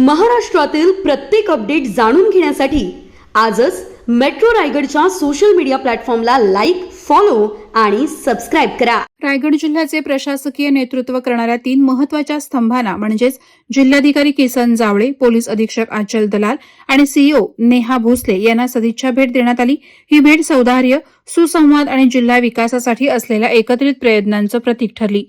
महाराष्ट्रातील प्रत्येक अपडेट जाणून घेण्यासाठी आजच मेट्रो रायगडच्या सोशल मीडिया प्लॅटफॉर्मला लाईक फॉलो आणि सबस्क्राईब करा. रायगड जिल्ह्याचे प्रशासकीय नेतृत्व करणाऱ्या तीन महत्त्वाच्या स्तंभांना म्हणजेच जिल्हाधिकारी किसन जावळे पोलीस अधीक्षक आचल दलाल आणि सीईओ नेहा भोसले यांना सदिच्छा भेट देण्यात आली. ही भेट सौदार्य सुसंवाद आणि जिल्हा विकासासाठी असलेल्या एकत्रित प्रयत्नांचं प्रतीक ठरली.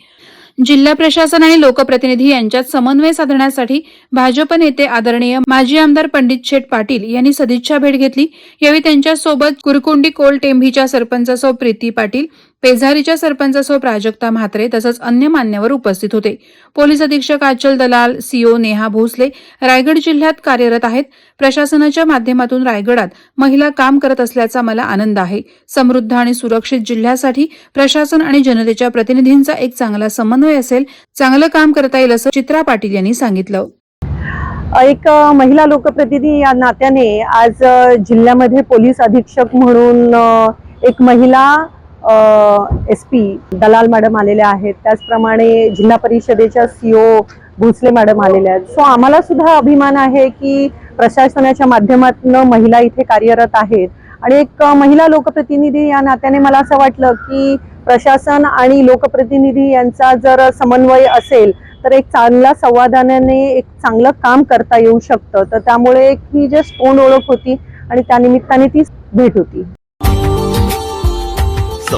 जिल्हा प्रशासन आणि लोकप्रतिनिधी यांच्यात समन्वय साधण्यासाठी भाजप नेते आदरणीय माजी आमदार पंडित शेठ पाटील यांनी सदिच्छा भेट घेतली. यावेळी त्यांच्यासोबत कुरकुंडी कोल टेंभीच्या सरपंच सौ प्रीती पाटील पेझारीच्या सरपंच सौ प्राजक्ता म्हात्रे तसंच अन्य मान्यवर उपस्थित होते. पोलीस अधीक्षक आचल दलाल सीओ नेहा भोसले रायगड जिल्ह्यात कार्यरत आहेत. प्रशासनाच्या माध्यमातून रायगडात महिला काम करत असल्याचा मला आनंद आहे. समृद्ध आणि सुरक्षित जिल्ह्यासाठी प्रशासन आणि जनतेच्या प्रतिनिधींचा एक चांगला समन्वय असेल चांगलं काम करता येईल असं चित्रा पाटील यांनी सांगितलं. एक महिला लोकप्रतिनिधी या नात्याने आज जिल्ह्यामध्ये पोलीस अधीक्षक म्हणून एक महिला एस पी दलाल मॅडम आलेल्या आहेत. त्याचप्रमाणे जिल्हा परिषदेच्या सीओ भोसले मॅडम आलेल्या आहेत. सो आम्हाला सुद्धा अभिमान आहे की प्रशासनाच्या माध्यमातून महिला इथे कार्यरत आहेत. आणि एक महिला लोकप्रतिनिधी या नात्याने मला असं वाटलं की प्रशासन आणि लोकप्रतिनिधी यांचा जर समन्वय असेल तर एक चांगला संवादाने एक चांगलं काम करता येऊ शकतं. तर त्यामुळे एक ही जस्ट तोंड ओळख होती आणि त्यानिमित्ताने ती भेट होती.